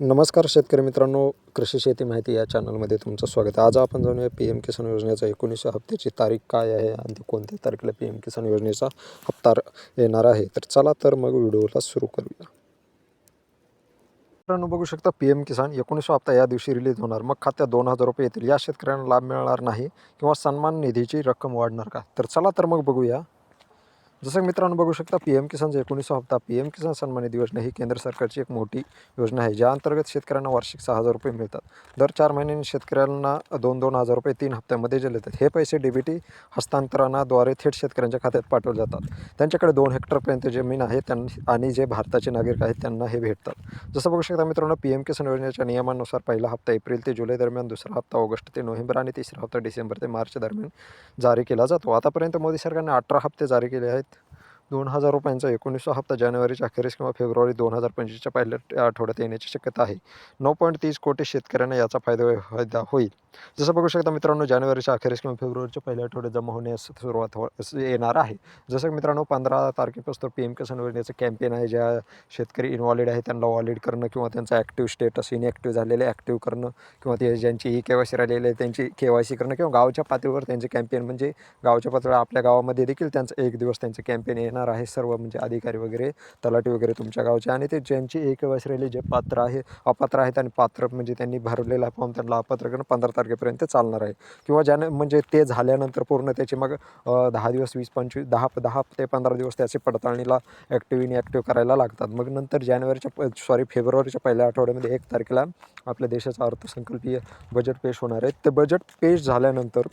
नमस्कार शेतकरी मित्रांनो कृषी शेती माहिती या चॅनलमध्ये तुमचं स्वागत आहे. आज आपण जाणूया पी एम किसान योजनेचा एकोणीसशे हप्त्याची तारीख काय आहे आणि कोणत्या तारखेला पी एम किसान योजनेचा हप्ता येणार आहे. तर चला तर मग व्हिडिओला सुरू करूया. मित्रांनो बघू शकता पी एम किसान एकोणीसशे हप्ता या दिवशी रिलीज होणार. मग खात्यात दोन हजार रुपये येतील. या शेतकऱ्यांना लाभ मिळणार नाही किंवा सन्मान निधीची रक्कम वाढणार का? तर चला तर मग बघूया. जसं की मित्रांनो बघू शकता पी एम किसानचा एकोणीसवा हप्ता पी एम किसान सन्मान निधी योजना ही केंद्र सरकारची एक मोठी योजना आहे. ज्या अंतर्गत शेतकऱ्यांना वार्षिक सहा हजार रुपये मिळतात. दर चार महिन्यांनी शेतकऱ्यांना दोन दोन हजार रुपये तीन हप्त्यामध्ये जे येतात हे पैसे डी बी टी हस्तांतरणाद्वारे थेट शेतकऱ्यांच्या खात्यात पाठवले जातात. त्यांच्याकडे दोन हेक्टरपर्यंत जमीन आहे त्यां आणि जे भारताचे नागरिक आहेत त्यांना हे भेटतात. जसं बघू शकता मित्रांनो पी एम किसान योजनेच्या नियमानुसार पहिला हप्ता एप्रिल ते जुलै दरम्यान दुसरा हप्ता ऑगस्ट ते नोव्हेंबर आणि तिसरा हप्ता डिसेंबर ते मार्च दरम्यान जारी केला जातो. आतापर्यंत मोदी सरकारने अठरा हप्ते जारी केले आहेत. दोन हजार रुपयांचा एकोणीसवा हप्ता जानेवारीच्या अखेरीस किंवा फेब्रुवारी दोन हजार पंचवीसच्या पहिल्या आठवड्यात येण्याची शक्यता आहे. नऊ पॉईंट तीस कोटी शेतकऱ्यांना याचा फायदा हो- फायदा होईल. जसं बघू शकता मित्रांनो जानेवारीच्या अखेरीस किंवा फेब्रुवारीच्या पहिल्या आठवड्यात जमा होण्यास सुरुवात हो येणार आहे. जसं की मित्रांनो पंधरा तारखेपासून पी एम किसान योजनेचं कॅम्पेन आहे ज्या शेतकरी इनव्हॉलिड आहे त्यांना वॉलिड करणं किंवा त्यांचा ॲक्टिव्ह स्टेटस इनॲक्टिव्ह झालेले ॲक्टिव्ह करणं किंवा ते ज्यांची ई के वाय सी राहिलेली आहे त्यांची के वाय सी करणं किंवा गावच्या पातळीवर त्यांचे कॅम्पेन म्हणजे गावच्या पातळीवर आपल्या गावामध्ये देखील त्यांचं एक दिवस त्यांचे कॅम्पेन येणार आहे सर्व म्हणजे अधिकारी वगैरे तलाठी वगैरे तुमच्या गावचे. आणि ते ज्यांची एक के जे पात्र आहे अपात्र आहेत आणि पात्र म्हणजे त्यांनी भरलेला फॉर्म त्यांना अपात्र करणं पंधरा तारखेपर्यंत चालणार आहे. किंवा ज्याने म्हणजे ते झाल्यानंतर पूर्ण त्याची मग दहा दिवस वीस पंचवीस दहा दहा ते पंधरा दिवस त्याची पडताळणीला ॲक्टिव्ह इनॲक्टिव्ह करायला लागतात. मग नंतर जानेवारीच्या सॉरी फेब्रुवारीच्या पहिल्या आठवड्यामध्ये एक तारखेला आपल्या देशाचा अर्थसंकल्पीय बजेट पेश होणार आहे. ते बजेट पेश झाल्यानंतर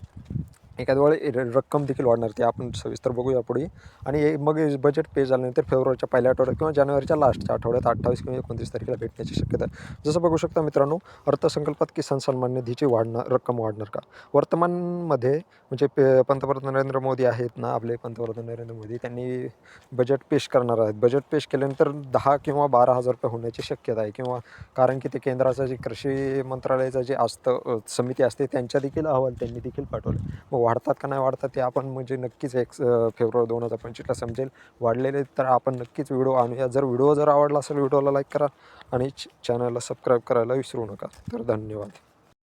एखाद्या वेळी रक्कम देखील वाढणार ती आपण सविस्तर बघूया पुढे. आणि मग बजेट पे झाल्यानंतर फेब्रुवारीच्या पहिल्या आठवड्यात किंवा जानेवारीच्या लास्टच्या आठवड्यात अठ्ठावीस किंवा एकोणतीस तारखेला भेटण्याची शक्यता आहे. जसं बघू शकता मित्रांनो अर्थसंकल्पात किसान सन्मान निधीची वाढणार रक्कम वाढणार का? वर्तमानमध्ये म्हणजे पे पंतप्रधान नरेंद्र मोदी आहेत ना आपले पंतप्रधान नरेंद्र मोदी त्यांनी बजेट पेश करणार आहेत. बजेट पेश केल्यानंतर दहा किंवा बारा हजार रुपये होण्याची शक्यता आहे. किंवा कारण की ते केंद्राचं जे कृषी मंत्रालयाचं जे असतं समिती असते त्यांच्या देखील अहवाल त्यांनी देखील पाठवले. मग वाढतात का नाही वाढतात ते आपण म्हणजे नक्कीच एक फेब्रुवारी दोन हजार पंचवीसला समजेल. वाढलेले तर आपण नक्कीच व्हिडिओ आणूया. जर व्हिडिओ जर आवडला असेल व्हिडिओला लाईक करा आणि चॅनलला सबस्क्राईब करायला विसरू नका. तर धन्यवाद.